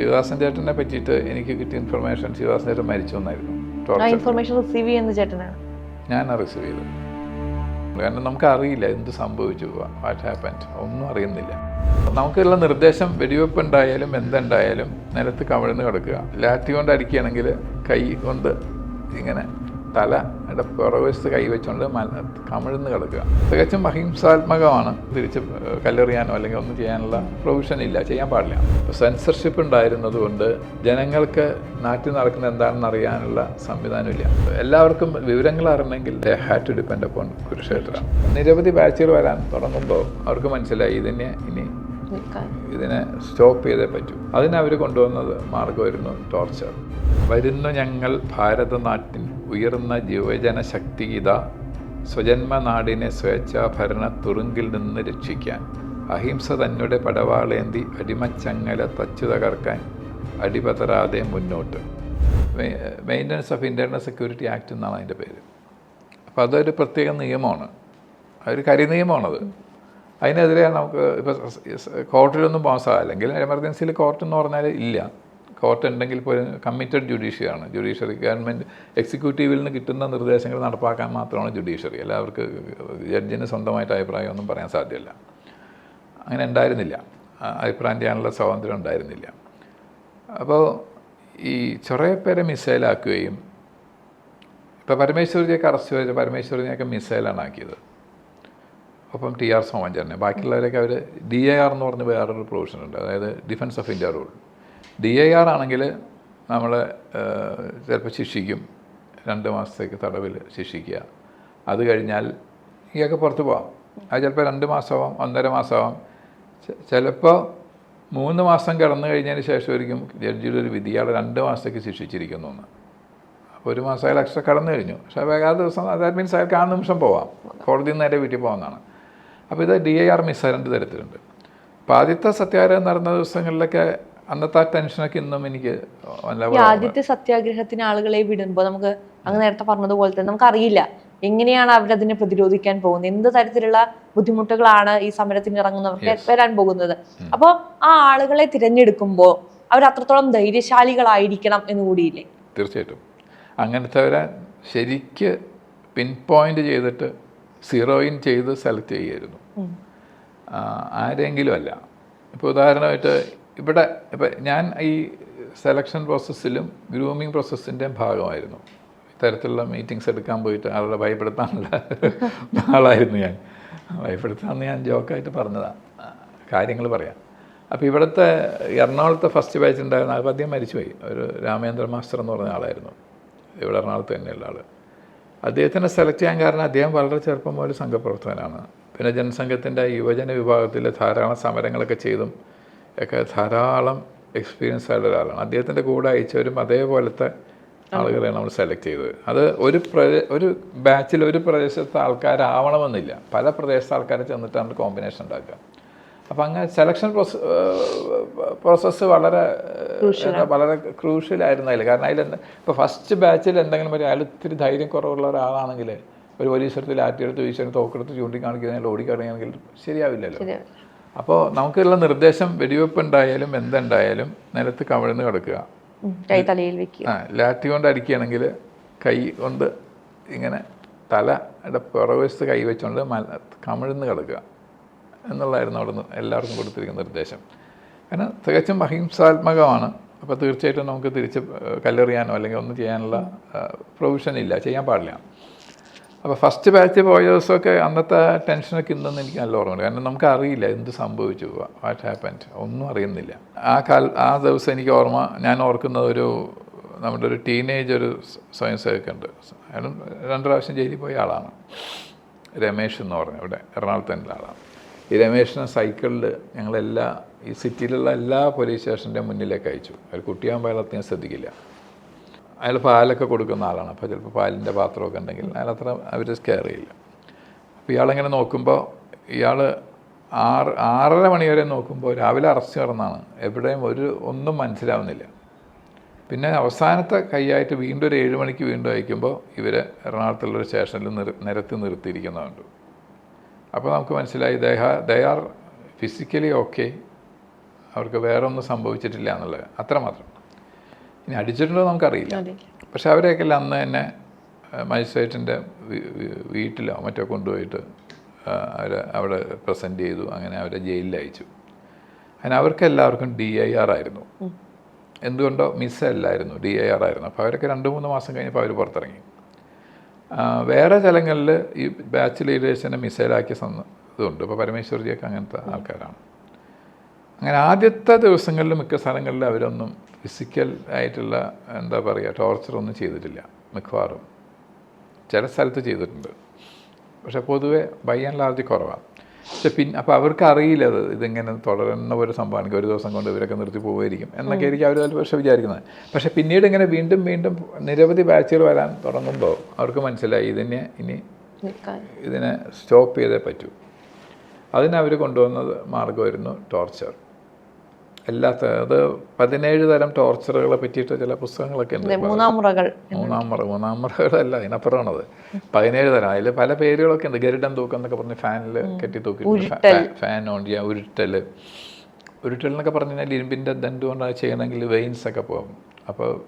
ശിവദാസൻ ചേട്ടനെ പറ്റിയിട്ട് എനിക്ക് കിട്ടിയ ഇൻഫർമേഷൻ ശിവദാസൻ ചേട്ടൻ മരിച്ചു എന്നായിരുന്നു. ഇൻഫർമേഷൻ റിസീവ് ചെയ്യുന്ന ചേട്ടനാണ്. ഞാൻ റിസീവ് ചെയ്തു കാരണം നമുക്ക് അറിയില്ല എന്ത് സംഭവിച്ചു വാട്ട് ഹാപ്പൻഡ് ഒന്നും അറിയുന്നില്ല. നമുക്കുള്ള നിർദ്ദേശം വെടിവെപ്പ് ഉണ്ടായാലും എന്തുണ്ടായാലും നിലത്ത് കമിഴ്ന്ന് കിടക്കുക. ലാത്തി കൊണ്ട് അടിക്കുകയാണെങ്കിൽ കൈ കൊണ്ട് ഇങ്ങനെ തലയുടെ പുറവശത്ത് കൈവച്ചുകൊണ്ട് മല കമിഴ്ന്ന് കിടക്കുക. തികച്ചും അഹിംസാത്മകമാണ് തിരിച്ച് കല്ലെറിയാനോ അല്ലെങ്കിൽ ഒന്നും ചെയ്യാനുള്ള പ്രൊവിഷൻ ഇല്ല ചെയ്യാൻ പാടില്ല. സെൻസർഷിപ്പ് ഉണ്ടായിരുന്നതുകൊണ്ട് ജനങ്ങൾക്ക് നാട്ടിൽ നടക്കുന്ന എന്താണെന്ന് അറിയാനുള്ള സംവിധാനമില്ല എല്ലാവർക്കും വിവരങ്ങൾ അറിയണമെങ്കിൽ they had to depend upon Kurukshetra. നിരവധി ബാച്ചുകൾ വരാൻ തുടങ്ങുമ്പോൾ അവർക്ക് മനസ്സിലായി ഇതിനെ ഇനി ഇതിനെ സ്റ്റോപ്പ് ചെയ്തേ പറ്റൂ. അതിനവർ കൊണ്ടുവന്നത് മാർഗമായിരുന്നു ടോർച്ചർ. വരുന്നു ഞങ്ങൾ ഭാരതനാട്ടിൻ ഉയർന്ന യുവജന നാടിനെ സ്വേച്ഛാഭരണ തുറുങ്കിൽ നിന്ന് രക്ഷിക്കാൻ. അഹിംസ തന്നെ പടവാളേന്തി അടിമച്ചങ്ങല തച്ചു തകർക്കാൻ അടിപതരാതെ മുന്നോട്ട്. Maintenance of internal security act എന്നാണ് അതിന്റെ പേര്. അപ്പോൾ അതൊരു പ്രത്യേക നിയമമാണ്. അതൊരു കരിനിയമമാണത് അതിനെതിരെ നമുക്ക് ഇപ്പോൾ കോർട്ടിലൊന്നും പാസ്സാകില്ലെങ്കിൽ എമർജൻസിയിൽ കോർട്ടെന്ന് പറഞ്ഞാൽ ഇല്ല. കോർട്ട് ഉണ്ടെങ്കിൽ പോലും കമ്മിറ്റഡ് ജുഡീഷ്യറിയാണ് ജുഡീഷ്യറി ഗവൺമെന്റ് എക്സിക്യൂട്ടീവിൽ നിന്ന് കിട്ടുന്ന നിർദ്ദേശങ്ങൾ നടപ്പാക്കാൻ മാത്രമാണ് ജുഡീഷ്യറി. അല്ല അവർക്ക് ജഡ്ജിന് സ്വന്തമായിട്ട് അഭിപ്രായമൊന്നും പറയാൻ സാധ്യമല്ല. അങ്ങനെ ഉണ്ടായിരുന്നില്ല. അഭിപ്രായം ചെയ്യാനുള്ള സ്വാതന്ത്ര്യം ഉണ്ടായിരുന്നില്ല. അപ്പോൾ ഈ കുറേ പേരെ മിസൈലാക്കുകയും ഇപ്പോൾ പരമേശ്വരജിയൊക്കെ അറസ്റ്റ് ചെയ്ത പരമേശ്വരിനെയൊക്കെ മിസൈലാണ് ആക്കിയത്. ഒപ്പം ടി ആർ സോമഞ്ചറിനെ ബാക്കിയുള്ളവരൊക്കെ അവർ ഡി എ ആർ എന്ന് പറഞ്ഞ് വേറൊരു പ്രൊവിഷൻ ഉണ്ട്. അതായത് defence of India rule. D I R ആണെങ്കിൽ നമ്മൾ ചിലപ്പോൾ ശിക്ഷിക്കും. രണ്ട് മാസത്തേക്ക് തടവിൽ ശിക്ഷിക്കുക. അത് കഴിഞ്ഞാൽ ഇയാൾക്ക് പുറത്ത് പോവാം. അത് ചിലപ്പോൾ രണ്ട് മാസമാവാം ഒന്നര മാസമാവാം. ചിലപ്പോൾ മൂന്ന് മാസം കിടന്നു കഴിഞ്ഞതിന് ശേഷമായിരിക്കും ജഡ്ജിയുടെ ഒരു വിധി രണ്ട് മാസത്തേക്ക് ശിക്ഷിച്ചിരിക്കുന്നു എന്ന്. അപ്പോൾ ഒരു മാസം അയാൾ എക്സ്ട്രാ കടന്നു കഴിഞ്ഞു. പക്ഷേ ആ ദിവസം ദാറ്റ് മീൻസ് അയാൾക്ക് ആ നിമിഷം പോവാം. കോടതിയിൽ നിന്ന് നേരെ വീട്ടിൽ പോകാമെന്നാണ് അപ്പോൾ ഇത് ഡി ഐ ആർ മിസ് രണ്ട് തരത്തിലുണ്ട്. അപ്പോൾ ആദ്യത്തെ സത്യാഗ്രഹം നടന്ന ദിവസങ്ങളിലൊക്കെ അന്നത്തെ ആ ടെൻഷനൊക്കെ ഇന്നും എനിക്ക് ഈ ആദ്യത്തെ സത്യാഗ്രഹത്തിന് ആളുകളെ വിടുമ്പോൾ നമുക്ക് അങ്ങ് നേരത്തെ പറഞ്ഞതുപോലെ തന്നെ നമുക്കറിയില്ല. എങ്ങനെയാണ് അവരതിനെ പ്രതിരോധിക്കാൻ പോകുന്നത്? എന്ത് തരത്തിലുള്ള ബുദ്ധിമുട്ടുകളാണ് ഈ സമരത്തിന് ഇറങ്ങുന്നവർക്ക് വരാൻ പോകുന്നത്? അപ്പോൾ ആ ആളുകളെ തിരഞ്ഞെടുക്കുമ്പോൾ അവർ അത്രത്തോളം ധൈര്യശാലികളായിരിക്കണം എന്ന് കൂടിയില്ലേ? തീർച്ചയായിട്ടും. അങ്ങനത്തെവരെ ശരിക്ക് പിൻ പോയിന്റ് ചെയ്തിട്ട് സീറോയിൻ ചെയ്ത് സെലക്ട് ചെയ്യുമായിരുന്നു ആരെങ്കിലും അല്ല ഇപ്പോൾ ഉദാഹരണമായിട്ട് ഇവിടെ ഇപ്പം ഞാൻ ഈ സെലക്ഷൻ പ്രോസസ്സിലും ഗ്രൂമിങ് പ്രോസസ്സിന്റെ ഭാഗമായിരുന്നു. ഇത്തരത്തിലുള്ള മീറ്റിങ്സ് എടുക്കാൻ പോയിട്ട് ആളുടെ ഭയപ്പെടുത്താനുള്ള ആളായിരുന്നു ഞാൻ. ഭയപ്പെടുത്താമെന്ന് ഞാൻ ജോക്കായിട്ട് പറഞ്ഞതാണ് കാര്യങ്ങൾ പറയാം. അപ്പോൾ ഇവിടുത്തെ എറണാകുളത്തെ ഫസ്റ്റ് ബാച്ച് ഉണ്ടായിരുന്ന ആൾ ആദ്യം മരിച്ചുപോയി. ഒരു രാമേന്ദ്ര മാസ്റ്റർ എന്ന് പറഞ്ഞ ആളായിരുന്നു. ഇവിടെ എറണാകുളത്ത് തന്നെയുള്ള ആൾ അദ്ദേഹത്തിനെ സെലക്ട് ചെയ്യാൻ കാരണം അദ്ദേഹം വളരെ ചെറുപ്പം മുതൽ സംഘപ്രവർത്തകനാണ്. പിന്നെ ജനസംഘത്തിന്റെ യുവജന വിഭാഗത്തിൽ ധാരാളം സമരങ്ങളൊക്കെ ചെയ്തും ഒക്കെ ധാരാളം എക്സ്പീരിയൻസ് ആയിട്ടുള്ള ഒരാളാണ്. അദ്ദേഹത്തിന്റെ കൂടെ അയച്ചവരും അതേപോലത്തെ ആളുകളെയാണ് നമ്മൾ സെലക്ട് ചെയ്തത്. അത് ഒരു പ്രദേ ഒരു ബാച്ചിൽ ഒരു പ്രദേശത്തെ ആൾക്കാരാവണമെന്നില്ല. പല പ്രദേശത്തെ ആൾക്കാരെ ചെന്നിട്ടാണ് കോമ്പിനേഷൻ ഉണ്ടാക്കുക. അപ്പം അങ്ങനെ സെലക്ഷൻ പ്രോസസ് പ്രോസസ്സ് വളരെ വളരെ ക്രൂഷ്യലായിരുന്നു അതിൽ കാരണം അതിൽ ഇപ്പോൾ ഫസ്റ്റ് ബാച്ചിൽ എന്തെങ്കിലും ഒരു അയാൾ ഇത്തിരി ധൈര്യം കുറവുള്ള ഒരാളാണെങ്കിൽ ഒരു പോലീസെടുത്ത് ലാറ്റിയെടുത്ത് വീശാൻ തോക്കെടുത്ത് ചൂണ്ടിക്കാണിക്കുന്നതിൽ ഓടിക്കാണെങ്കിൽ ശരിയാവില്ലല്ലോ. ശരി അപ്പോൾ നമുക്കുള്ള നിർദ്ദേശം വെടിവെപ്പ് ഉണ്ടായാലും എന്തുണ്ടായാലും നിലത്ത് കവിഴ്ന്ന് കിടക്കുക. കൈ തലയിൽ വെക്കുക. ആ ലാറ്റി കൊണ്ട് അടിക്കുകയാണെങ്കിൽ കൈ കൊണ്ട് ഇങ്ങനെ തലയുടെ പുറവശത്ത് കൈ വെച്ചുകൊണ്ട് മല കമിഴ്ന്ന് കിടക്കുക. എന്നുള്ളതായിരുന്നു അവിടെ നിന്ന് എല്ലാവർക്കും കൊടുത്തിരിക്കുന്ന നിർദ്ദേശം. കാരണം തികച്ചും അഹിംസാത്മകമാണ്. അപ്പോൾ തീർച്ചയായിട്ടും നമുക്ക് തിരിച്ച് കല്ലെറിയാനോ അല്ലെങ്കിൽ ഒന്നും ചെയ്യാനുള്ള പ്രൊവിഷൻ ഇല്ല. ചെയ്യാൻ പാടില്ല. അപ്പോൾ ഫസ്റ്റ് ബാച്ച് പോയ ദിവസമൊക്കെ അന്നത്തെ ടെൻഷനൊക്കെ ഇന്നെന്ന് എനിക്ക് നല്ല ഓർമ്മയുണ്ട്. കാരണം നമുക്ക് അറിയില്ല എന്ത് സംഭവിച്ചു വാട്ട് ഹാപ്പൻഡ് ഒന്നും അറിയുന്നില്ല. ആ കാൽ ആ ദിവസം എനിക്ക് ഓർമ്മ ഞാൻ ഓർക്കുന്നത് ഒരു നമ്മുടെ ഒരു ടീനേജ് ഒരു സ്വയം സേവക്കുണ്ട് അയാളും രണ്ട് പ്രാവശ്യം ജയിലിൽ പോയ ആളാണ്. രമേഷ് എന്ന് പറഞ്ഞു ഇവിടെ എറണാകുളത്ത് തന്നെ ആളാണ്. ഈ രമേഷിനെ സൈക്കിളിൽ ഞങ്ങളെല്ലാ ഈ സിറ്റിയിലുള്ള എല്ലാ പോലീസ് സ്റ്റേഷന്റെ മുന്നിലേക്ക് അയച്ചു. ഒരു കുട്ടിയാകുമ്പോൾ അയാൾ ശ്രദ്ധിക്കില്ല. അയാൾ പാലൊക്കെ കൊടുക്കുന്ന ആളാണ്. അപ്പോൾ ചിലപ്പോൾ പാലിന്റെ പാത്രമൊക്കെ ഉണ്ടെങ്കിൽ അയാൾ അത്ര അവർ കെയർ ചെയ്യില്ല. അപ്പോൾ ഇയാളിങ്ങനെ നോക്കുമ്പോൾ ഇയാൾ ആറ് ആറര മണി വരെ നോക്കുമ്പോൾ രാവിലെ അറസ്റ്റ് നടന്നാണ്. എവിടെയും ഒരു ഒന്നും മനസ്സിലാവുന്നില്ല. പിന്നെ അവസാനത്തെ കൈയായിട്ട് വീണ്ടും ഒരു ഏഴ് മണിക്ക് വീണ്ടും അയക്കുമ്പോൾ ഇവർ എറണാകുളത്തുള്ളൊരു സ്റ്റേഷനിൽ നിർ നിരത്തി നിർത്തിയിരിക്കുന്നുണ്ട് അപ്പോൾ നമുക്ക് മനസ്സിലായി ദേഹ ദേ ആർ ഫിസിക്കലി ഓക്കെ. അവർക്ക് വേറെ ഒന്നും സംഭവിച്ചിട്ടില്ല എന്നുള്ളത്. അത്രമാത്രം. ഇനി അടിച്ചിട്ടുണ്ടോ നമുക്കറിയില്ല. പക്ഷെ അവരെയൊക്കെ അന്ന് തന്നെ മജിസ്ട്രേറ്റിന്റെ വീട്ടിലോ മറ്റോ കൊണ്ടുപോയിട്ട് അവരെ അവിടെ പ്രസന്റ് ചെയ്തു. അങ്ങനെ അവരെ ജയിലിൽ അയച്ചു. അതിന് അവർക്ക് എല്ലാവർക്കും ഡി ഐ ആർ ആയിരുന്നു. എന്തുകൊണ്ടോ മിസ് അല്ലായിരുന്നു ഡി ഐ ആർ ആയിരുന്നു. അപ്പോൾ അവരൊക്കെ രണ്ട് മൂന്ന് മാസം കഴിഞ്ഞപ്പോൾ അവർ പുറത്തിറങ്ങി. വേറെ സ്ഥലങ്ങളിൽ ഈ ബാച്ച് ലീഡേഴ്സിനെ മിസൈലാക്കിയ ഇതുണ്ട്. ഇപ്പോൾ പരമേശ്വർജിയൊക്കെ അങ്ങനത്തെ ആൾക്കാരാണ്. അങ്ങനെ ആദ്യത്തെ ദിവസങ്ങളിൽ മിക്ക സ്ഥലങ്ങളിൽ അവരൊന്നും ഫിസിക്കൽ ആയിട്ടുള്ള എന്താ പറയുക ടോർച്ചർ ഒന്നും ചെയ്തിട്ടില്ല മിക്കവാറും. ചില സ്ഥലത്ത് ചെയ്തിട്ടുണ്ട്. പക്ഷെ പൊതുവെ ബൈ ആൻഡ് ലാർജ് കുറവാണ്. പക്ഷെ പിന്നെ അപ്പോൾ അവർക്ക് അറിയില്ല അത് ഇതിങ്ങനെ തുടരുന്ന ഒരു സംഭവമാണെങ്കിൽ ഒരു ദിവസം കൊണ്ട് ഇവരൊക്കെ നിർത്തി പോകുമായിരിക്കും എന്നൊക്കെ ആയിരിക്കും അവർ ചില പക്ഷേ വിചാരിക്കുന്നത്. പക്ഷേ പിന്നീട് ഇങ്ങനെ വീണ്ടും വീണ്ടും നിരവധി ബാച്ചുകൾ വരാൻ തുടങ്ങുമ്പോൾ അവർക്ക് മനസ്സിലായി ഇതിനെ ഇനി ഇതിനെ സ്റ്റോപ്പ് ചെയ്തേ പറ്റൂ. അതിനവർ കൊണ്ടുവന്നത് മാർഗമായിരുന്നു ടോർച്ചർ എല്ലാത്ത അത് പതിനേഴ് തരം ടോർച്ചറുകളെ പറ്റിയിട്ട് ചില പുസ്തകങ്ങളൊക്കെ ഉണ്ട് മൂന്നാം മുറകൾ മൂന്നാം മുറ മൂന്നാം മുറകളല്ല അതിനപ്പുറമാണത്. പതിനേഴ് തരം അതിൽ പല പേരുകളൊക്കെ ഉണ്ട്. ഗരുഡൻ തൂക്കം എന്നൊക്കെ പറഞ്ഞ് ഫാനിൽ കെട്ടി തൂക്കി ഫാൻ ഓൺ ചെയ്യുക ഉരുട്ടൽ. ഉരുട്ടൽ എന്നൊക്കെ പറഞ്ഞു കഴിഞ്ഞാൽ ഇരുമ്പിന്റെ ദണ്ട് കൊണ്ടാണ് ചെയ്യണമെങ്കിൽ വെയിൻസ് ഒക്കെ പോകും. അപ്പോൾ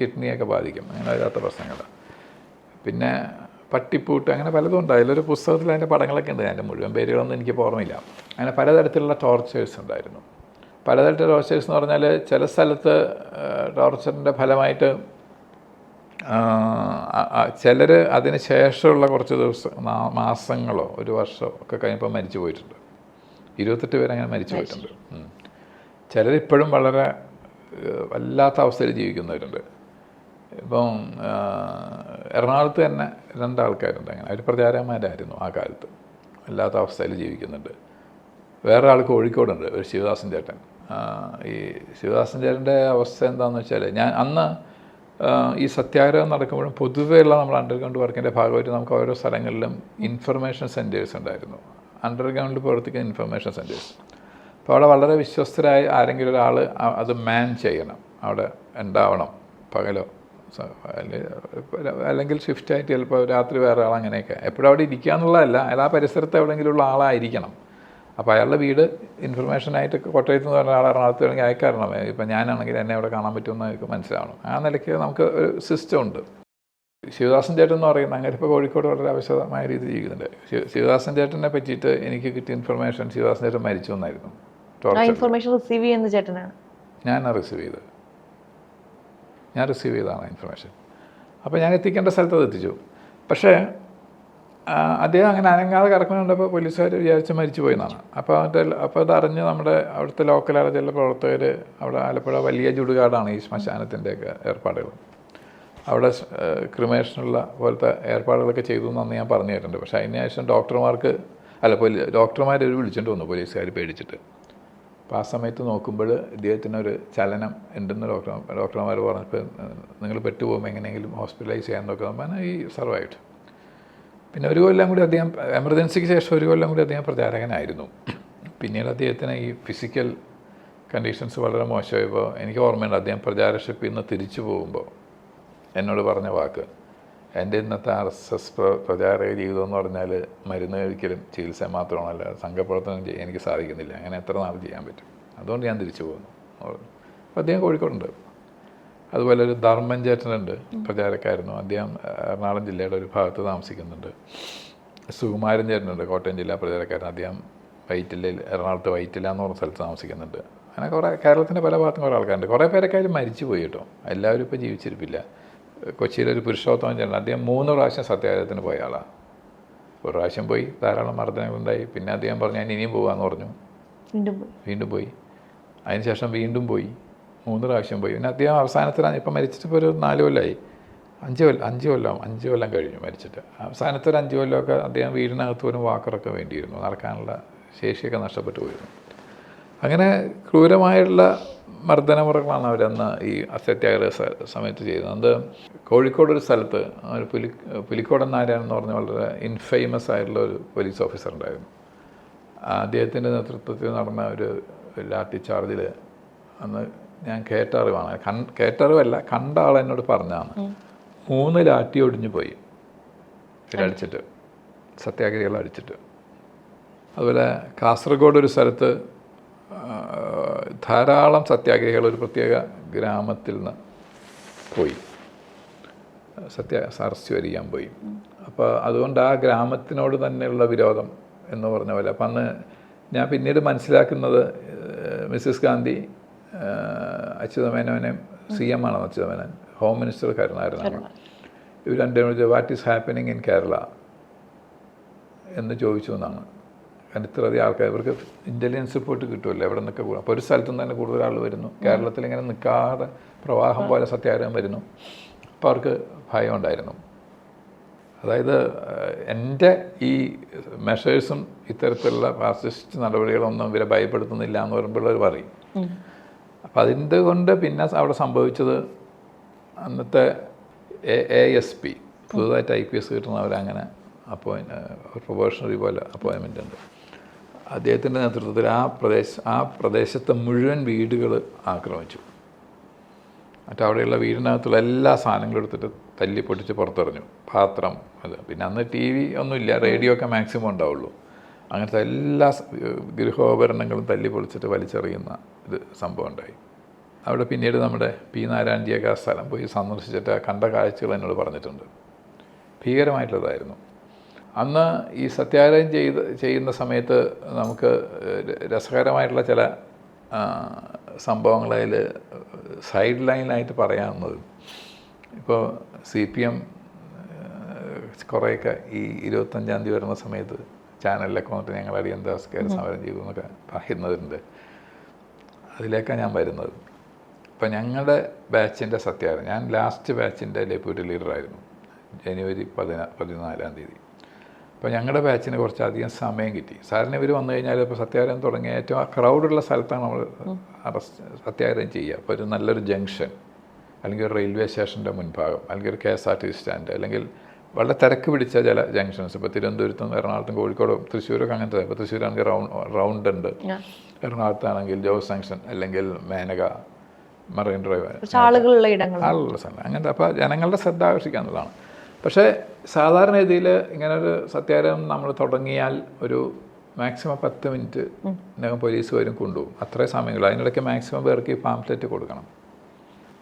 കിഡ്നിയൊക്കെ ബാധിക്കും. അങ്ങനെ വരാത്ത പ്രശ്നങ്ങൾ പിന്നെ പട്ടിപ്പൂട്ട് അങ്ങനെ പലതും ഉണ്ട്. അതിലൊരു പുസ്തകത്തിൽ അതിന്റെ പടങ്ങളൊക്കെ ഉണ്ട്. അതിന്റെ മുഴുവൻ പേരുകളൊന്നും എനിക്ക് ഓർമ്മയില്ല. അങ്ങനെ പലതരത്തിലുള്ള ടോർച്ചേഴ്സ് ഉണ്ടായിരുന്നു. പലതരത്തിലുള്ള ടോർച്ചേഴ്സ് എന്ന് പറഞ്ഞാൽ ചില സ്ഥലത്ത് ടോർച്ചറിന്റെ ഫലമായിട്ട് ചിലർ അതിന് ശേഷമുള്ള കുറച്ച് ദിവസം മാസങ്ങളോ ഒരു വർഷമോ ഒക്കെ കഴിഞ്ഞപ്പോൾ മരിച്ചു പോയിട്ടുണ്ട്. ഇരുപത്തെട്ട് പേര് അങ്ങനെ മരിച്ചു പോയിട്ടുണ്ട്. ചിലരിപ്പോഴും വളരെ വല്ലാത്ത അവസ്ഥയിൽ ജീവിക്കുന്നവരുണ്ട്. ഇപ്പം എറണാകുളത്ത് തന്നെ രണ്ടാൾക്കാരുണ്ട് അങ്ങനെ. അവർ പ്രചാരന്മാരായിരുന്നു ആ കാലത്ത്. വല്ലാത്ത അവസ്ഥയിൽ ജീവിക്കുന്നുണ്ട്. വേറെ ആൾ കോഴിക്കോടുണ്ട് ഒരു ശിവദാസൻ ചേട്ടൻ. ഈ ശിവദാസൻ ചേട്ടന്റെ അവസ്ഥ എന്താണെന്ന് വെച്ചാൽ ഞാൻ അന്ന് ഈ സത്യാഗ്രഹം നടക്കുമ്പോഴും പൊതുവെയുള്ള നമ്മൾ അണ്ടർഗ്രൗണ്ട് വർക്കിന്റെ ഭാഗമായിട്ട് നമുക്ക് ഓരോ സ്ഥലങ്ങളിലും ഇൻഫർമേഷൻ സെന്റേഴ്സ് ഉണ്ടായിരുന്നു. അണ്ടർഗ്രൗണ്ടിൽ പ്രവർത്തിക്കുന്ന ഇൻഫർമേഷൻ സെന്റേഴ്സ് അപ്പോൾ അവിടെ വളരെ വിശ്വസ്തരായി ആരെങ്കിലും ഒരാൾ അത് മാൻ ചെയ്യണം. അവിടെ ഉണ്ടാവണം പകലോ അല്ലെങ്കിൽ അല്ലെ- ഷിഫ്റ്റായിട്ട് ചിലപ്പോൾ രാത്രി വേറെ ആൾ അങ്ങനെയൊക്കെ എപ്പോഴും അവിടെ ഇരിക്കുക എന്നുള്ളതല്ല അയാൾ ആ പരിസരത്ത് എവിടെയെങ്കിലും ഉള്ള ആളായിരിക്കണം. അപ്പോൾ അയാളുടെ വീട് ഇൻഫർമേഷനായിട്ട് കോട്ടയത്ത് നിന്ന് പറഞ്ഞ ആൾ എറണാകുളത്ത് വേണമെങ്കിൽ അയക്കാരണം ഇപ്പം ഞാനാണെങ്കിൽ എന്നെ അവിടെ കാണാൻ പറ്റുമെന്ന് എനിക്ക് മനസ്സിലാവണം. ആ നിലയ്ക്ക് നമുക്ക് ഒരു സിസ്റ്റം ഉണ്ട്. ശിവദാസൻ ചേട്ടൻ എന്ന് പറയുന്ന അങ്ങനെ ഇപ്പോൾ കോഴിക്കോട് വളരെ ആവശ്യമായ രീതിയിൽ ജീവിക്കുന്നുണ്ട്. ശിവ- ശിവദാസൻ ചേട്ടനെ പറ്റിയിട്ട് എനിക്ക് കിട്ടിയ ഇൻഫർമേഷൻ ശിവദാസൻ ചേട്ടൻ മരിച്ചു എന്നായിരുന്നു. ഇൻഫർമേഷൻ റിസീവ് ചെയ്യുന്ന ചേട്ടനാണ്. ഞാൻ റിസീവ് ചെയ്തത്. ഞാൻ റിസീവ് ചെയ്തതാണ് ഇൻഫർമേഷൻ അപ്പോൾ ഞാൻ എത്തിക്കേണ്ട സ്ഥലത്ത് അത് എത്തിച്ചു. പക്ഷേ അദ്ദേഹം അങ്ങനെ അനങ്ങാതെ കിടക്കുന്നുണ്ടപ്പോൾ പോലീസുകാർ വിചാരിച്ച് മരിച്ചു പോയെന്നാണ് അപ്പോൾ അവിടെ അപ്പോൾ അതറിഞ്ഞ് നമ്മുടെ അവിടുത്തെ ലോക്കലായ ചില പ്രവർത്തകർ അവിടെ ആലപ്പുഴ വലിയ ചുടുകാടാണ് ഈ ശ്മശാനത്തിന്റെയൊക്കെ ഏർപ്പാടുകൾ. അവിടെ ക്രിമേഷനുള്ള പോലത്തെ ഏർപ്പാടുകളൊക്കെ ചെയ്തു എന്ന് ഞാൻ പറഞ്ഞു തരുന്നുണ്ട് പക്ഷേ അതിന് ശേഷം ഡോക്ടർമാർക്ക് അല്ല പോലീ ഡോക്ടർമാർ ഒരു വിളിച്ചിട്ട് വന്നു പോലീസുകാർ പേടിച്ചിട്ട്. അപ്പോൾ ആ സമയത്ത് നോക്കുമ്പോൾ ഇദ്ദേഹത്തിന് ഒരു ചലനം ഉണ്ടെന്ന് ഡോക്ടർ ഡോക്ടർമാർ പറഞ്ഞപ്പോൾ നിങ്ങൾ പെട്ടുപോകുമ്പോൾ എങ്ങനെയെങ്കിലും ഹോസ്പിറ്റലൈസ് ചെയ്യാൻ നോക്കുക ഈ സർവൈവ്ഡ് പിന്നെ ഒരു കൊല്ലം കൂടി അദ്ദേഹം എമർജൻസിക്ക് ശേഷം ഒരു കൊല്ലം കൂടി അദ്ദേഹം പ്രചാരകനായിരുന്നു. പിന്നീട് അദ്ദേഹത്തിന് ഈ ഫിസിക്കൽ കണ്ടീഷൻസ് വളരെ മോശമായപ്പോൾ എനിക്ക് ഓർമ്മയുണ്ട് അദ്ദേഹം പ്രചാരഷിപ്പിൽ നിന്ന് തിരിച്ചു പോകുമ്പോൾ എന്നോട് പറഞ്ഞ വാക്ക് എന്റെ ഇന്നത്തെ ആർ എസ് എസ് പ്രചാരക ജീവിതം എന്ന് പറഞ്ഞാൽ മരുന്ന് കഴിക്കലും ചികിത്സ മാത്രമാണല്ല സംഘപ്രവർത്തനം എനിക്ക് സാധിക്കുന്നില്ല അങ്ങനെ എത്ര നാൾ ചെയ്യാൻ പറ്റും? അതുകൊണ്ട് ഞാൻ തിരിച്ചു പോകുന്നു. അപ്പോൾ അദ്ദേഹം കോഴിക്കോടുണ്ട്. അതുപോലെ ഒരു ധർമ്മൻ ചേട്ടനുണ്ട് പ്രചാരക്കായിരുന്നു. അദ്ദേഹം എറണാകുളം ജില്ലയുടെ ഒരു ഭാഗത്ത് താമസിക്കുന്നുണ്ട്. സുകുമാരൻ ചേട്ടനുണ്ട് കോട്ടയം ജില്ലാ പ്രചാരക്കാരൻ. അദ്ദേഹം വൈറ്റില്ലയിൽ എറണാകുളത്ത് വൈറ്റില്ല എന്ന് പറഞ്ഞ സ്ഥലത്ത് താമസിക്കുന്നുണ്ട്. അങ്ങനെ കുറേ കേരളത്തിന്റെ പല ഭാഗത്തും കുറേ ആൾക്കാരുണ്ട്. കുറേ പേരൊക്കെ അതിൽ മരിച്ചു പോയി കേട്ടോ. എല്ലാവരും ഇപ്പോൾ ജീവിച്ചിരിപ്പില്ല. കൊച്ചിയിലെ ഒരു പുരുഷോത്തമൻ ചേട്ടൻ അദ്ദേഹം മൂന്ന് പ്രാവശ്യം സത്യാഗ്രഹത്തിന് പോയ ആളാണ് ഒരു പ്രാവശ്യം പോയി ധാരാളം മർദ്ദനങ്ങളുണ്ടായി പിന്നെ അദ്ദേഹം പറഞ്ഞു ഞാൻ ഇനിയും പോകാമെന്ന് പറഞ്ഞു. വീണ്ടും പോയി. വീണ്ടും പോയി. അതിനുശേഷം വീണ്ടും പോയി. മൂന്ന് പ്രാവശ്യം പോയി. പിന്നെ അദ്ദേഹം അവസാനത്തിലാണ് ഇപ്പം മരിച്ചിട്ട് ഇപ്പോൾ ഒരു നാല് കൊല്ലമായി അഞ്ച് കൊല്ലം അഞ്ച് കൊല്ലം അഞ്ച് കൊല്ലം കഴിഞ്ഞു മരിച്ചിട്ട്. അവസാനത്തെ ഒരു അഞ്ച് കൊല്ലമൊക്കെ അദ്ദേഹം വീടിനകത്ത് പോലും വാക്കറൊക്കെ വേണ്ടിയിരുന്നു. നടക്കാനുള്ള ശേഷിയൊക്കെ നഷ്ടപ്പെട്ടു പോയിരുന്നു. അങ്ങനെ ക്രൂരമായുള്ള മർദ്ദനമുറകളാണ് അവരന്ന് ഈ സത്യാഗ്രഹ സമയത്ത് ചെയ്യുന്നത്. അത് കോഴിക്കോട് ഒരു സ്ഥലത്ത് ഒരു പുലി പുലിക്കോടൻ നാരായണൻ എന്ന് പറഞ്ഞ വളരെ ഇൻഫേമസ് ആയിട്ടുള്ള ഒരു പോലീസ് ഓഫീസർ ഉണ്ടായിരുന്നു. അദ്ദേഹത്തിന്റെ നേതൃത്വത്തിൽ നടന്ന ഒരു ലാത്തി ചാർജിൽ അന്ന് ഞാൻ കേട്ടറിവാണ്. കൺ കേട്ടറിവല്ല കണ്ട ആൾ എന്നോട് പറഞ്ഞാണ് മൂന്ന് ലാറ്റി ഒടിഞ്ഞു പോയി. അടിച്ചിട്ട് സത്യാഗ്രഹികൾ അടിച്ചിട്ട്. അതുപോലെ കാസർഗോഡ് ഒരു സ്ഥലത്ത് ധാരാളം സത്യാഗ്രഹികൾ ഒരു പ്രത്യേക ഗ്രാമത്തിൽ നിന്ന് പോയി. സത്യ അറസ്റ്റ് വരിക്കാൻ പോയി. അപ്പോൾ അതുകൊണ്ട് ആ ഗ്രാമത്തിനോട് തന്നെയുള്ള വിരോധം എന്ന് പറഞ്ഞ പോലെ. അപ്പം അന്ന് ഞാൻ പിന്നീട് മനസ്സിലാക്കുന്നത് മിസ്സിസ് ഗാന്ധി അച്യുതമേനോനെ സി എം ആണ് അച്യുതമേനോൻ? ഹോം മിനിസ്റ്റർ കരുണാകരനാണ് ഇവർ രണ്ടുപേരും what is happening in Kerala എന്ന് ചോദിച്ചു എന്നാണ്. കാരണം ഇത്രയധികം ആൾക്കാർ ഇവർക്ക് ഇന്റലിജൻസ് റിപ്പോർട്ട് കിട്ടുമല്ലോ എവിടെ നിന്നൊക്കെ കൂടും. അപ്പോൾ ഒരു സ്ഥലത്തു നിന്ന് തന്നെ കൂടുതൽ ആൾ വരുന്നു. കേരളത്തിൽ ഇങ്ങനെ നിൽക്കാതെ പ്രവാഹം പോലെ സത്യാഗ്രഹം വരുന്നു. അപ്പോൾ അവർക്ക് ഭയം ഉണ്ടായിരുന്നു. അതായത് എന്റെ ഈ മെഷേഴ്സും ഇത്തരത്തിലുള്ള ഫാസിസ്റ്റ് നടപടികളൊന്നും ഇവരെ ഭയപ്പെടുത്തുന്നില്ല എന്ന് പറയുമ്പോൾ അവർ പറയും അപ്പം അതിന്റെ കൊണ്ട് പിന്നെ അവിടെ സംഭവിച്ചത് അന്നത്തെ എ എ എസ് പി. പുതുതായിട്ട് ഐ പി എസ് കിട്ടുന്നവരങ്ങനെ അപ്പോയിന്റ് പ്രൊബോഷണറി പോലെ അപ്പോയിൻമെന്റ് ഉണ്ട്. അദ്ദേഹത്തിന്റെ നേതൃത്വത്തിൽ ആ പ്രദേശ ആ പ്രദേശത്തെ മുഴുവൻ വീടുകൾ ആക്രമിച്ചു. മറ്റേ അവിടെയുള്ള വീടിനകത്തുള്ള എല്ലാ സാധനങ്ങളും എടുത്തിട്ട് തല്ലി പൊട്ടിച്ച് പാത്രം അത്. പിന്നെ അന്ന് ടി വി ഒന്നുമില്ല റേഡിയോ ഒക്കെ മാക്സിമം ഉണ്ടാവുള്ളൂ. അങ്ങനത്തെ എല്ലാ ഗൃഹോപകരണങ്ങളും തല്ലി പൊളിച്ചിട്ട് വലിച്ചെറിയുന്ന ഇത് സംഭവം ഉണ്ടായി. അവിടെ പിന്നീട് നമ്മുടെ പി നാരായണജിയൊക്കെ ആ സ്ഥലം പോയി സന്ദർശിച്ചിട്ട് കണ്ട കാഴ്ചകൾ എന്നോട് പറഞ്ഞിട്ടുണ്ട്. ഭീകരമായിട്ടുള്ളതായിരുന്നു. അന്ന് ഈ സത്യാഗ്രഹം ചെയ്ത് ചെയ്യുന്ന സമയത്ത് നമുക്ക് രസകരമായിട്ടുള്ള ചില സംഭവങ്ങൾ അതിൽ സൈഡ് ലൈനായിട്ട് പറയാവുന്നത് ഇപ്പോൾ സി പി എം കുറേയൊക്കെ ഈ ഇരുപത്തഞ്ചാം തീയതി വരുന്ന സമയത്ത് ചാനലിലൊക്കെ വന്നിട്ട് ഞങ്ങൾ അടിയന്തരസ്കാര സമരം ചെയ്തു എന്നൊക്കെ പറയുന്നതുണ്ട് അതിലേക്കാണ് ഞാൻ വരുന്നത്. ഇപ്പം ഞങ്ങളുടെ ബാച്ചിന്റെ സത്യാഗ്രഹം ഞാൻ ലാസ്റ്റ് ബാച്ചിന്റെ ഡെപ്യൂട്ടി ലീഡറായിരുന്നു ജനുവരി പതിനാ പതിനാലാം തീയതി. അപ്പോൾ ഞങ്ങളുടെ ബാച്ചിന് കുറച്ചധികം സമയം കിട്ടി. സാറിന് ഇവർ വന്നു കഴിഞ്ഞാൽ ഇപ്പോൾ സത്യാഗ്രഹം തുടങ്ങിയ ഏറ്റവും ക്രൗഡുള്ള സ്ഥലത്താണ് നമ്മൾ അറസ്റ്റ് സത്യാഗ്രഹം ചെയ്യുക. അപ്പോൾ ഒരു നല്ലൊരു ജംഗ്ഷൻ അല്ലെങ്കിൽ ഒരു റെയിൽവേ സ്റ്റേഷന്റെ മുൻഭാഗം അല്ലെങ്കിൽ ഒരു K S R T stand അല്ലെങ്കിൽ വളരെ തിരക്ക് പിടിച്ച ചില ജംഗ്ഷൻസ്. ഇപ്പോൾ തിരുവനന്തപുരത്തും എറണാകുളത്തും കോഴിക്കോടും തൃശ്ശൂരൊക്കെ അങ്ങനത്തെ ഇപ്പോൾ തൃശ്ശൂരാണെങ്കിൽ റൗണ്ട് റൗണ്ട് ഉണ്ട് എറണാകുളത്താണെങ്കിൽ ജോസ് ജംഗ്ഷൻ അല്ലെങ്കിൽ മേനക മറൈൻ ഡ്രൈവ്. ആളുകളുള്ള ഇടങ്ങൾ ആളുള്ള സ്ഥലം. അങ്ങനത്തെ അപ്പോൾ ജനങ്ങളുടെ ശ്രദ്ധ ആകർഷിക്കുക എന്നുള്ളതാണ്. പക്ഷേ സാധാരണ രീതിയിൽ ഇങ്ങനെ ഒരു സത്യാഗ്രഹം നമ്മൾ തുടങ്ങിയാൽ ഒരു മാക്സിമം പത്ത് മിനിറ്റ് ഇതിനകം പോലീസ് വരും കൊണ്ടുപോകും. അത്രയും സമയങ്ങൾ അതിനിടയ്ക്ക് മാക്സിമം പേർക്ക് ഈ പാംപ്ലെറ്റ് കൊടുക്കണം.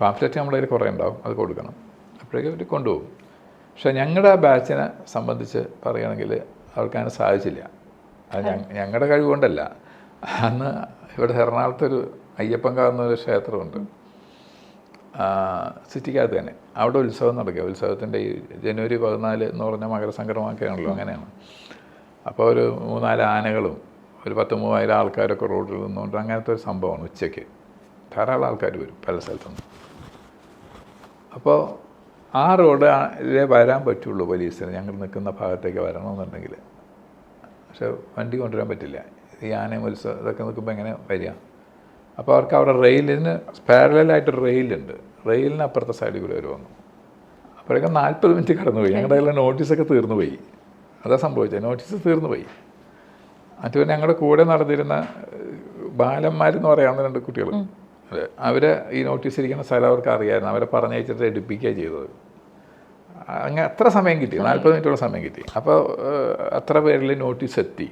പാംപ്ലെറ്റ് നമ്മുടെ കയ്യിൽ കുറേ ഉണ്ടാവും. അത് കൊടുക്കണം. അപ്പോഴേക്കും അവർ കൊണ്ടുപോകും. പക്ഷേ ഞങ്ങളുടെ ബാച്ചിനെ സംബന്ധിച്ച് പറയുകയാണെങ്കിൽ അവർക്കങ്ങനെ സാധിച്ചില്ല. അത് ഞങ്ങളുടെ കഴിവുകൊണ്ടല്ല. അന്ന് ഇവിടെ എറണാകുളത്തൊരു അയ്യപ്പൻകാവ് എന്നൊരു ക്ഷേത്രമുണ്ട്. സിറ്റിക്കകത്ത് തന്നെ. അവിടെ ഉത്സവം നടക്കുക. ഉത്സവത്തിന്റെ ഈ ജനുവരി പതിനാല് എന്ന് പറഞ്ഞ മകരസംക്രമമൊക്കെയാണല്ലോ അങ്ങനെയാണ്. അപ്പോൾ ഒരു മൂന്നാൽ ആനകളും ഒരു പത്ത് മൂവായിരം ആൾക്കാരൊക്കെ റോഡിൽ നിന്നുകൊണ്ട് അങ്ങനത്തെ ഒരു സംഭവമാണ് ഉച്ചയ്ക്ക്. ധാരാളം ആൾക്കാർ വരും പല സ്ഥലത്തുനിന്ന്. അപ്പോൾ ആ റോഡിലേ വരാൻ പറ്റുള്ളൂ പോലീസിന്. ഞങ്ങൾ നിൽക്കുന്ന ഭാഗത്തേക്ക് വരണമെന്നുണ്ടെങ്കിൽ. പക്ഷെ വണ്ടി കൊണ്ടുവരാൻ പറ്റില്ല. ഈ ആനയും ഉത്സവം ഇതൊക്കെ നിൽക്കുമ്പോൾ എങ്ങനെ വരിക? അപ്പോൾ അവർക്ക് അവിടെ റെയിലിന് പാരലായിട്ട് റെയിലുണ്ട്. റെയിലിന് അപ്പുറത്തെ സൈഡിൽ കൂടി അവർ വന്നു. അപ്പോഴേക്കും നാൽപ്പത് മിനിറ്റ് കടന്നുപോയി. ഞങ്ങളുടെ കയ്യിലെ നോട്ടീസൊക്കെ തീർന്നു പോയി അതാ സംഭവിച്ചത്. നോട്ടീസ് തീർന്നു പോയി മറ്റു ഞങ്ങളുടെ കൂടെ നടന്നിരുന്ന ബാലന്മാരെന്ന് പറയാവുന്ന രണ്ട് കുട്ടികൾ അതെ അവരെ ഈ നോട്ടീസ് ഇരിക്കുന്ന സ്ഥലം അവർക്ക് അറിയായിരുന്നു. അവരെ പറഞ്ഞയച്ചിട്ട് എടുപ്പിക്കുകയാണ് ചെയ്തത്. അങ്ങനെ അത്ര സമയം കിട്ടി നാൽപ്പത് മിനിറ്റോളം സമയം കിട്ടി. അപ്പോൾ അത്ര പേരിൽ നോട്ടീസ് എത്തി.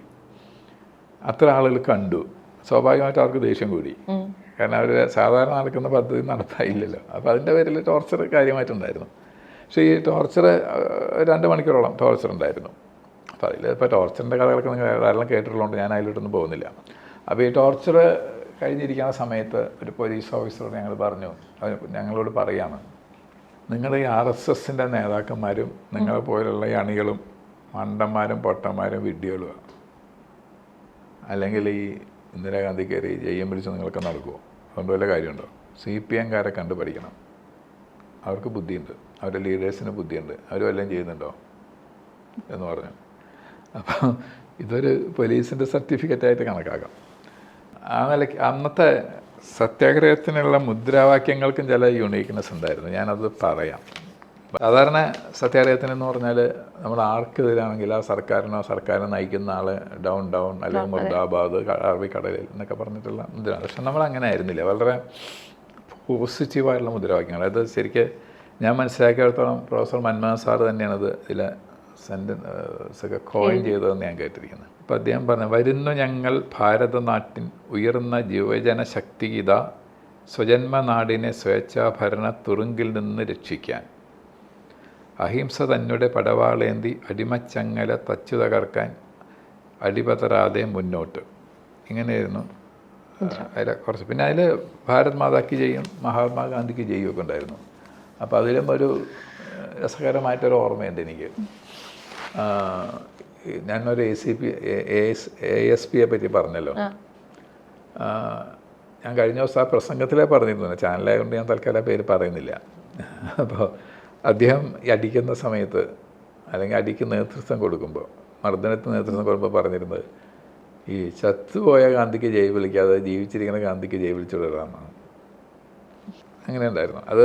അത്ര ആളുകൾ കണ്ടു. സ്വാഭാവികമായിട്ട് അവർക്ക് ദേഷ്യം കൂടി. കാരണം അവർ സാധാരണ നടക്കുന്ന പദ്ധതി നടത്താനില്ലല്ലോ. അപ്പോൾ അതിന്റെ പേരിൽ ടോർച്ചർ കാര്യമായിട്ടുണ്ടായിരുന്നു പക്ഷേ ഈ ടോർച്ചർ രണ്ട് മണിക്കൂറോളം ടോർച്ചർ ഉണ്ടായിരുന്നു. അപ്പോൾ അതിൽ ഇപ്പോൾ ടോർച്ചറിന്റെ കഥകളൊക്കെ നിങ്ങൾ ധാരാളം കേട്ടിട്ടുള്ളതുകൊണ്ട് ഞാൻ അതിലോട്ടൊന്നും പോകുന്നില്ല. അപ്പോൾ ഈ ടോർച്ചർ കഴിഞ്ഞിരിക്കുന്ന സമയത്ത് ഒരു പോലീസ് ഓഫീസറോട് ഞങ്ങൾ പറഞ്ഞു. അവർ ഞങ്ങളോട് പറയാണ്. നിങ്ങളുടെ ഈ ആർ എസ് എസിന്റെ നേതാക്കന്മാരും നിങ്ങളെ പോലുള്ള ഈ അണികളും മണ്ടന്മാരും പൊട്ടന്മാരും വിഡ്ഢികളുമാണ് അല്ലെങ്കിൽ ഈ ഇന്ദിരാഗാന്ധി കയറി ജയ്യം പിടിച്ച് നിങ്ങൾക്ക് നടക്കുമോ അതുകൊണ്ട് വല്ല കാര്യമുണ്ടോ? സി പി എംകാരെ കണ്ട് പഠിക്കണം അവർക്ക് ബുദ്ധിയുണ്ട്. അവരുടെ ലീഡേഴ്സിന് ബുദ്ധിയുണ്ട്. അവർ വല്ലതും ചെയ്യുന്നുണ്ടോ? എന്ന് പറഞ്ഞു. അപ്പോൾ ഇതൊരു പോലീസിന്റെ സർട്ടിഫിക്കറ്റായിട്ട് കണക്കാക്കാം. ആ നിലയ്ക്ക് അന്നത്തെ സത്യാഗ്രഹത്തിനുള്ള മുദ്രാവാക്യങ്ങൾക്കും ചില യുണീക്ക്നെസ് ഉണ്ടായിരുന്നു. ഞാനത് പറയാം. സാധാരണ സത്യാഗ്രഹത്തിന് എന്ന് പറഞ്ഞാൽ നമ്മൾ ആർക്കെതിരാണെങ്കിൽ ആ സർക്കാരിനോ സർക്കാരിനെ നയിക്കുന്ന ആൾ ഡൗൺ ഡൗൺ അല്ലെങ്കിൽ മുർദാബാദ് അറബിക്കടലിൽ എന്നൊക്കെ പറഞ്ഞിട്ടുള്ള മുദ്ര പക്ഷെ നമ്മൾ അങ്ങനെ ആയിരുന്നില്ല. വളരെ പോസിറ്റീവായിട്ടുള്ള മുദ്രാവാക്യങ്ങൾ. അതായത് ശരിക്ക് ഞാൻ മനസ്സിലാക്കിയിടത്തോളം പ്രൊഫസർ മൻമോഹൻ സാർ തന്നെയാണത് ഇതിലെ സെന്റൻസ് ഒക്കെ കോയിൻ ചെയ്തതെന്ന് ഞാൻ കേട്ടിരിക്കുന്നത് അപ്പോൾ അദ്ദേഹം പറഞ്ഞു വരുന്നു ഞങ്ങൾ ഭാരതനാട്ടിൻ ഉയർന്ന യുവജന ശക്തിയിത സ്വജന്മനാടിനെ സ്വേച്ഛാഭരണ തുറുങ്കിൽ നിന്ന് രക്ഷിക്കാൻ. അഹിംസ തന്നെ പടവാളേന്തി അടിമച്ചങ്ങല തച്ചു തകർക്കാൻ അടിപതരാതെ മുന്നോട്ട്. ഇങ്ങനെയായിരുന്നു അതിൽ കുറച്ച്. പിന്നെ അതിൽ ഭാരത് മാതാക്ക് ചെയ്യും മഹാത്മാഗാന്ധിക്ക് ചെയ്യുമൊക്കെ ഉണ്ടായിരുന്നു. അപ്പോൾ അതിലും ഒരു രസകരമായിട്ടൊരു ഓർമ്മയുണ്ട് എനിക്ക്. ഞാനൊരു A C P A S പിയെ പറ്റി പറഞ്ഞല്ലോ. ഞാൻ കഴിഞ്ഞ ദിവസം ആ പ്രസംഗത്തിലേ പറഞ്ഞിരുന്നു. ചാനലായതുകൊണ്ട് ഞാൻ തൽക്കാലം പേര് പറയുന്നില്ല. അപ്പോൾ അദ്ദേഹം ഈ അടിക്കുന്ന സമയത്ത് അല്ലെങ്കിൽ അടിക്ക് നേതൃത്വം കൊടുക്കുമ്പോൾ മർദ്ദനത്തിന് നേതൃത്വം കൊടുക്കുമ്പോൾ പറഞ്ഞിരുന്നത് ഈ ചത്തുപോയ ഗാന്ധിക്ക് ജയ് വിളിക്കാതെ ജീവിച്ചിരിക്കുന്ന ഗാന്ധിക്ക് ജയ് വിളിച്ചു വിടാമെന്നാണ് അങ്ങനെ ഉണ്ടായിരുന്നു. അത്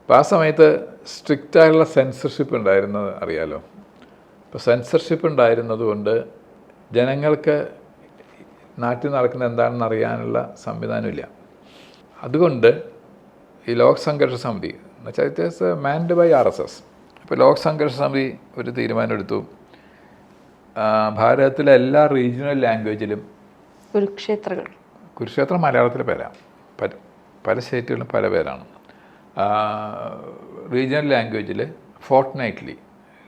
അപ്പോൾ ആ സമയത്ത് സ്ട്രിക്റ്റായുള്ള സെൻസർഷിപ്പ് ഉണ്ടായിരുന്നത് അറിയാലോ? ഇപ്പോൾ സെൻസർഷിപ്പ് ഉണ്ടായിരുന്നതുകൊണ്ട് ജനങ്ങൾക്ക് നാട്ടിൽ നടക്കുന്ന എന്താണെന്ന് അറിയാനുള്ള സംവിധാനമില്ല. അതുകൊണ്ട് ഈ ലോക് സംഘർഷ സമിതി എന്ന് വെച്ചാൽ it is manned by R S S ഇപ്പോൾ ലോക് സംഘർഷ സമിതി ഒരു തീരുമാനമെടുത്തു. ഭാരതത്തിലെ എല്ലാ റീജിയണൽ ലാംഗ്വേജിലും കുരുക്ഷേത്രകൾ കുരുക്ഷേത്രം മലയാളത്തിലെ പേരാണ് പല പല സ്റ്റേറ്റുകളിലും പല പേരാണ്. റീജിയണൽ ലാംഗ്വേജിൽ ഫോർട്ട് നൈറ്റ്ലി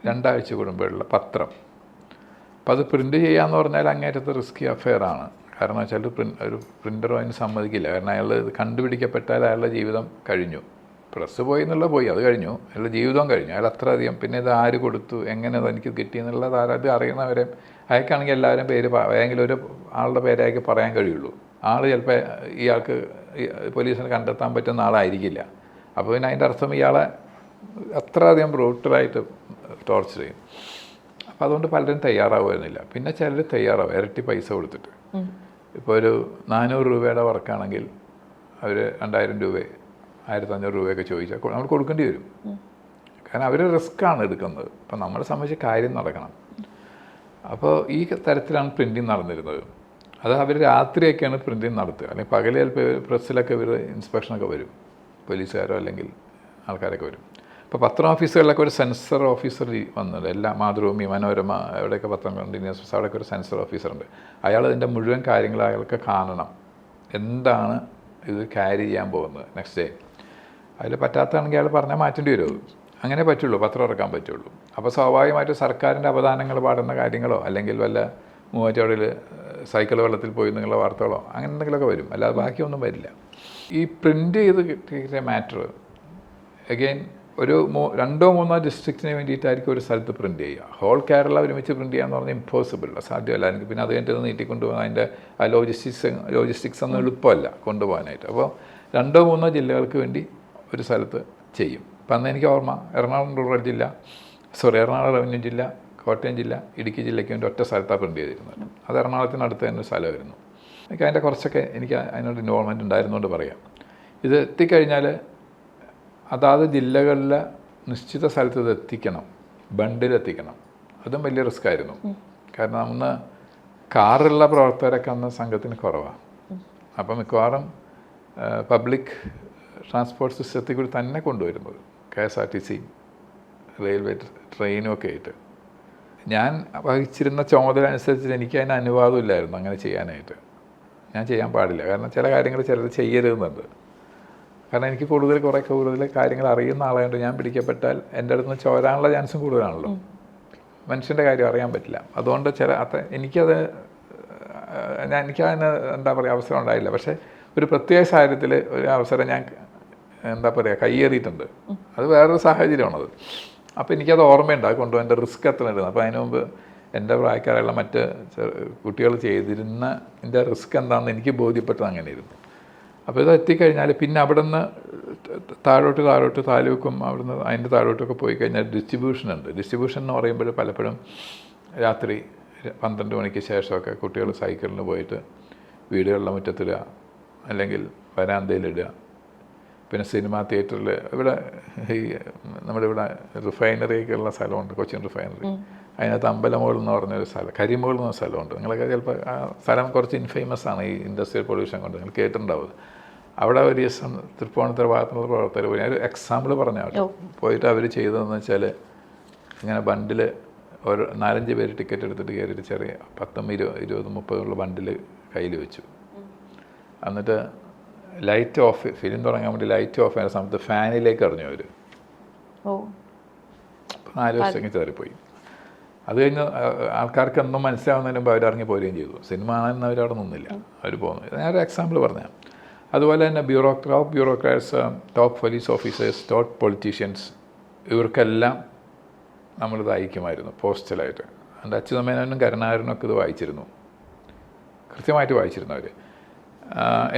രണ്ടാഴ്ച കൂടുമ്പോഴുള്ള പത്രം. അപ്പോൾ അത് പ്രിന്റ് ചെയ്യാന്ന് പറഞ്ഞാൽ അങ്ങേറ്റത്തെ റിസ്കി അഫെയറാണ് കാരണം വെച്ചാൽ പ്രിന്റ് ഒരു പ്രിന്ററോ അതിന് സമ്മതിക്കില്ല. കാരണം അയാൾ കണ്ടുപിടിക്കപ്പെട്ടാൽ അയാളുടെ ജീവിതം കഴിഞ്ഞു. പ്രസ് പോയി എന്നുള്ള പോയി അത് കഴിഞ്ഞു. അയാളുടെ ജീവിതം കഴിഞ്ഞു. അയാൾ അത്ര അധികം പിന്നെ ഇത് ആര് കൊടുത്തു എങ്ങനെ എനിക്ക് കിട്ടി എന്നുള്ളത് ആരാത് അറിയുന്നവരെ അയക്കാണെങ്കിൽ എല്ലാവരും പേര് ഏതെങ്കിലും ഒരു ആളുടെ പേരെ പറയാൻ കഴിയുള്ളൂ. ആൾ ചിലപ്പോൾ ഇയാൾക്ക് പോലീസിനെ കണ്ടെത്താൻ പറ്റുന്ന ആളായിരിക്കില്ല. അപ്പോൾ പിന്നെ അതിന്റെ അർത്ഥം ഇയാളെ അത്രയധികം ബ്രൂട്ടലായിട്ട് ടോർച്ചർ ചെയ്യും. അപ്പം അതുകൊണ്ട് പലരും തയ്യാറാവുമായിരുന്നില്ല പിന്നെ ചിലർ തയ്യാറാവും. ഇരട്ടി പൈസ കൊടുത്തിട്ട്. ഇപ്പോൾ ഒരു നാനൂറ് രൂപയുടെ വർക്കാണെങ്കിൽ അവർ രണ്ടായിരം രൂപ ആയിരത്തി അഞ്ഞൂറ് രൂപയൊക്കെ ചോദിച്ചാൽ നമ്മൾ കൊടുക്കേണ്ടി വരും. കാരണം അവർ റിസ്ക്കാണ് എടുക്കുന്നത്. അപ്പം നമ്മളെ സംബന്ധിച്ച് കാര്യം നടക്കണം. അപ്പോൾ ഈ തരത്തിലാണ് പ്രിന്റിങ് നടന്നിരുന്നത്. അത് അവർ രാത്രിയൊക്കെയാണ് പ്രിന്റിങ് നടത്തുക. അല്ലെങ്കിൽ പകൽ ചിലപ്പോൾ പ്രസ്സിലൊക്കെ ഇവർ ഇൻസ്പെക്ഷനൊക്കെ വരും. പോലീസുകാരോ അല്ലെങ്കിൽ ആൾക്കാരൊക്കെ വരും. ഇപ്പോൾ പത്ര ഓഫീസുകളിലൊക്കെ ഒരു സെൻസർ ഓഫീസർ വന്നത് എല്ലാ മാതൃഭൂമി മനോരമ എവിടെയൊക്കെ പത്രം കണ്ടിന്യൂസ് അവിടെയൊക്കെ ഒരു സെൻസർ ഓഫീസറുണ്ട്. അയാൾ ഇതിന്റെ മുഴുവൻ കാര്യങ്ങൾ അയാൾക്ക് കാണണം. എന്താണ് ഇത് ക്യാരി ചെയ്യാൻ പോകുന്നത് നെക്സ്റ്റ് ഡേ അതിൽ പറ്റാത്തതാണെങ്കിൽ അയാൾ പറഞ്ഞാൽ മാറ്റേണ്ടി വരുമോ അങ്ങനെ പറ്റുള്ളൂ പത്രം ഇറക്കാൻ പറ്റുള്ളൂ. അപ്പോൾ സ്വാഭാവികമായിട്ട് സർക്കാരിന്റെ അവദാനങ്ങൾ പാടുന്ന കാര്യങ്ങളോ അല്ലെങ്കിൽ വല്ല മൂവാറ്റോടിൽ സൈക്കിൾ വെള്ളത്തിൽ പോയി എന്നുള്ള വാർത്തകളോ അങ്ങനെ എന്തെങ്കിലുമൊക്കെ വരും. അല്ലാതെ ബാക്കിയൊന്നും വരില്ല. ഈ പ്രിന്റ് ചെയ്ത് കിട്ടിയ മാറ്റർ അഗെയിൻ ഒരു മൂ രണ്ടോ മൂന്നോ ഡിസ്ട്രിക്റ്റിന് വേണ്ടിയിട്ടായിരിക്കും ഒരു സ്ഥലത്ത് പ്രിന്റ് ചെയ്യുക. ഹോൾ കേരള ഒരുമിച്ച് പ്രിന്റ് എന്ന് പറഞ്ഞാൽ ഇമ്പോസിബിൾ സാധ്യമല്ല. എനിക്ക് പിന്നെ അത് കഴിഞ്ഞിട്ട് നീട്ടിക്കൊണ്ടുപോകാൻ അതിന്റെ ആ ലോജിസ്റ്റിക്സ് ലോജിസ്റ്റിക്സ് ഒന്നും എളുപ്പമല്ല കൊണ്ടുപോകാനായിട്ട്. അപ്പോൾ രണ്ടോ മൂന്നോ ജില്ലകൾക്ക് വേണ്ടി ഒരു സ്ഥലത്ത് ചെയ്യും. അപ്പം അന്ന് എനിക്ക് ഓർമ്മ എറണാകുളം റൂറൽ ജില്ല സോറി എറണാകുളം റവന്യൂ ജില്ല കോട്ടയം ജില്ല ഇടുക്കി ജില്ലയ്ക്ക് വേണ്ടി ഒറ്റ സ്ഥലത്താണ് പ്രിന്റ് ചെയ്തിരുന്നത്. അത് എറണാകുളത്തിനടുത്ത് തന്നെ ഒരു സ്ഥലമായിരുന്നു. എനിക്ക് അതിന്റെ കുറച്ചൊക്കെ എനിക്ക് അതിനോട് ഇൻവോൾവ്മെന്റ് ഉണ്ടായിരുന്നുകൊണ്ട് പറയാം. ഇത് എത്തിക്കഴിഞ്ഞാൽ അതാത് ജില്ലകളിൽ നിശ്ചിത സ്ഥലത്ത് ഇത് എത്തിക്കണം. ബണ്ടിലെത്തിക്കണം അതും വലിയ റിസ്ക് ആയിരുന്നു. കാരണം അന്ന് കാറുള്ള പ്രവർത്തകരൊക്കെ അന്ന് സംഘത്തിന് കുറവാണ് അപ്പം മിക്കവാറും പബ്ലിക് ട്രാൻസ്പോർട്ട് സിസ്റ്റത്തിൽ കൂടി തന്നെ കൊണ്ടുവരുന്നത്. K S R T C railway ട്രെയിനും ഒക്കെ ആയിട്ട്. ഞാൻ വഹിച്ചിരുന്ന ചുമതല അനുസരിച്ച് എനിക്ക് അതിന് അനുവാദമില്ലായിരുന്നു അങ്ങനെ ചെയ്യാനായിട്ട്. ഞാൻ ചെയ്യാൻ പാടില്ല. കാരണം ചില കാര്യങ്ങൾ ചിലർ ചെയ്യരുതെന്നുണ്ട്. കാരണം എനിക്ക് കൂടുതൽ കുറേ കൂടുതൽ കാര്യങ്ങൾ അറിയുന്ന ആളായതുകൊണ്ട് ഞാൻ പിടിക്കപ്പെട്ടാൽ എന്റെ അടുത്ത് നിന്ന് ചോരാനുള്ള ചാൻസും കൂടുതലാണല്ലോ. മനുഷ്യന്റെ കാര്യം അറിയാൻ പറ്റില്ല. അതുകൊണ്ട് ചില അത്ര എനിക്കത് ഞാൻ എനിക്കതിന് എന്താ പറയുക അവസരം ഉണ്ടായില്ല. പക്ഷേ ഒരു പ്രത്യേക സാഹചര്യത്തിൽ ഒരു അവസരം ഞാൻ എന്താ പറയുക കയ്യേറിയിട്ടുണ്ട്. അത് വേറൊരു സാഹചര്യമാണത്. അപ്പോൾ എനിക്കത് ഓർമ്മയുണ്ട്. അത് കൊണ്ടുപോകാൻ എന്റെ റിസ്ക് എത്ര ഉണ്ടായിരുന്നു. അപ്പോൾ അതിന് മുമ്പ് എന്റെ പ്രായക്കാരുള്ള മറ്റ് കുട്ടികൾ ചെയ്തിരുന്ന എന്റെ റിസ്ക് എന്താണെന്ന് എനിക്ക് ബോധ്യപ്പെട്ടത് അങ്ങനെയായിരുന്നു. അപ്പോൾ ഇത് എത്തിക്കഴിഞ്ഞാൽ പിന്നെ അവിടെ നിന്ന് താഴോട്ട് താഴോട്ട് താലൂക്കും അവിടുന്ന് അതിന്റെ താഴോട്ടൊക്കെ പോയി കഴിഞ്ഞാൽ ഡിസ്ട്രിബ്യൂഷൻ ഉണ്ട്. ഡിസ്ട്രിബ്യൂഷൻ എന്ന് പറയുമ്പോൾ പലപ്പോഴും രാത്രി പന്ത്രണ്ട് മണിക്ക് ശേഷമൊക്കെ കുട്ടികൾ സൈക്കിളിന് പോയിട്ട് വീടുകളിലെ മുറ്റത്തിടുക അല്ലെങ്കിൽ വരാന്തയിലിടുക. പിന്നെ സിനിമാ തിയേറ്ററിൽ ഇവിടെ ഈ നമ്മുടെ ഇവിടെ റിഫൈനറിയൊക്കെ ഉള്ള സ്ഥലമുണ്ട് കൊച്ചിൻ റിഫൈനറി. അതിനകത്ത് അമ്പലമോൾ എന്ന് പറഞ്ഞൊരു സ്ഥലം കരിമോൾ എന്ന സ്ഥലമുണ്ട്. നിങ്ങളൊക്കെ ചിലപ്പോൾ ആ സ്ഥലം കുറച്ച് ഇൻഫേമസ് ആണ് ഈ ഇൻഡസ്ട്രിയൽ പൊല്യൂഷൻ കൊണ്ട് നിങ്ങൾ കേട്ടിട്ടുണ്ടാവും. അവിടെ ഒരു ദിവസം തൃപ്പൂണിത്തുറ ഭാഗത്തുനിന്നുള്ള പ്രവർത്തകർ പോയി. ഒരു എക്സാമ്പിൾ പറഞ്ഞ പോയിട്ട് അവർ ചെയ്തതെന്ന് വെച്ചാൽ ഇങ്ങനെ ബണ്ടിൽ ഒരു നാലഞ്ച് പേര് ടിക്കറ്റ് എടുത്തിട്ട് കയറിയിട്ട് ചെറിയ പത്തും ഇരുപത് ഇരുപതും മുപ്പതുള്ള ബണ്ടിൽ കയ്യിൽ വെച്ചു. എന്നിട്ട് ലൈറ്റ് ഓഫ് ഫിലിം തുടങ്ങാൻ വേണ്ടി ലൈറ്റ് ഓഫ് ചെയ്യുന്ന സമയത്ത് ഫാനിലേക്ക് എറിഞ്ഞു അവർ നാല് ദിവസത്തേക്ക് കയറിപ്പോയി അത് കഴിഞ്ഞ് ആൾക്കാർക്ക് എന്തോ മനസ്സിലാവുന്നതിന് മുമ്പ് അവരിറങ്ങി ഇറങ്ങി പോരുകയും ചെയ്തു. സിനിമ ആണെന്ന് അവരവിടെ നിന്നില്ല അവർ പോകുന്നു ഞാനൊരു എക്സാമ്പിൾ പറഞ്ഞാൽ അതുപോലെ തന്നെ bureau top bureaucrats top police officers top politicians ഇവർക്കെല്ലാം നമ്മൾ നമ്മളിത് അയക്കുമായിരുന്നു പോസ്റ്റലായിട്ട് എന്റെ അച്യുതമേനോനും കരുണാകരനും ഒക്കെ ഇത് വായിച്ചിരുന്നു. കൃത്യമായിട്ട് വായിച്ചിരുന്നു അവർ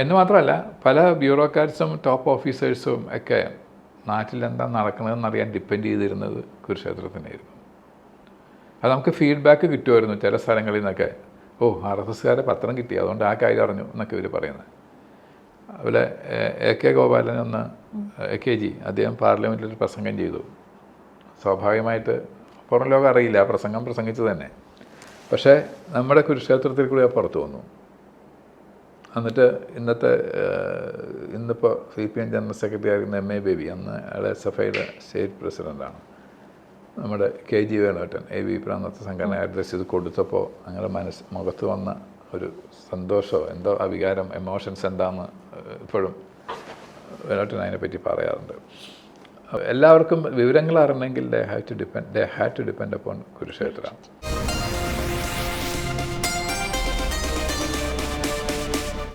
എന്ന് മാത്രമല്ല പല ബ്യൂറോക്രാറ്റ്സും ടോപ്പ് ഓഫീസേഴ്സും ഒക്കെ നാട്ടിൽ എന്താ നടക്കുന്നതെന്ന് അറിയാൻ ഡിപ്പെൻഡ് ചെയ്തിരുന്നത് കുരുക്ഷേത്രത്തിനായിരുന്നു. അത് നമുക്ക് ഫീഡ്ബാക്ക് കിട്ടുമായിരുന്നു ചില സ്ഥലങ്ങളിൽ നിന്നൊക്കെ. ഓ ആർ എസ് എസ്കാരെ പത്രം കിട്ടി അതുകൊണ്ട് ആ കാര്യം അറിഞ്ഞു എന്നൊക്കെ ഇവർ പറയുന്നത്. അതുപോലെ എ- കെ ഗോപാലൻ എന്ന എ കെ ജി അദ്ദേഹം പാർലമെന്റിൽ ഒരു പ്രസംഗം ചെയ്തു. സ്വാഭാവികമായിട്ട് പുറം ലോകം അറിയില്ല ആ പ്രസംഗം പ്രസംഗിച്ചു തന്നെ. പക്ഷേ നമ്മുടെ കുരുക്ഷേത്രത്തിൽ കൂടി പുറത്തു വന്നു. എന്നിട്ട് ഇന്നത്തെ ഇന്നിപ്പോൾ C P M general secretary ആയിരുന്ന എം എ ബേബി അന്ന് അയാളെ എസ് എഫ് ഐയുടെ സ്റ്റേറ്റ് പ്രസിഡന്റാണ് നമ്മുടെ കെ ജി വേണോട്ടൻ എ വി പ്രാന്നത്തെ സംഘടന അഡ്രസ്സ് ചെയ്ത് കൊടുത്തപ്പോൾ അങ്ങനെ മനസ്സ് മുഖത്ത് വന്ന ഒരു സന്തോഷമോ എന്തോ ആ വികാരം എമോഷൻസ് എന്താണെന്ന് ഇപ്പോഴും വേണോട്ടൻ അതിനെപ്പറ്റി പറയാറുണ്ട്. എല്ലാവർക്കും വിവരങ്ങൾ അറിയണമെങ്കിൽ they have to depend they have to depend upon Kurukshetra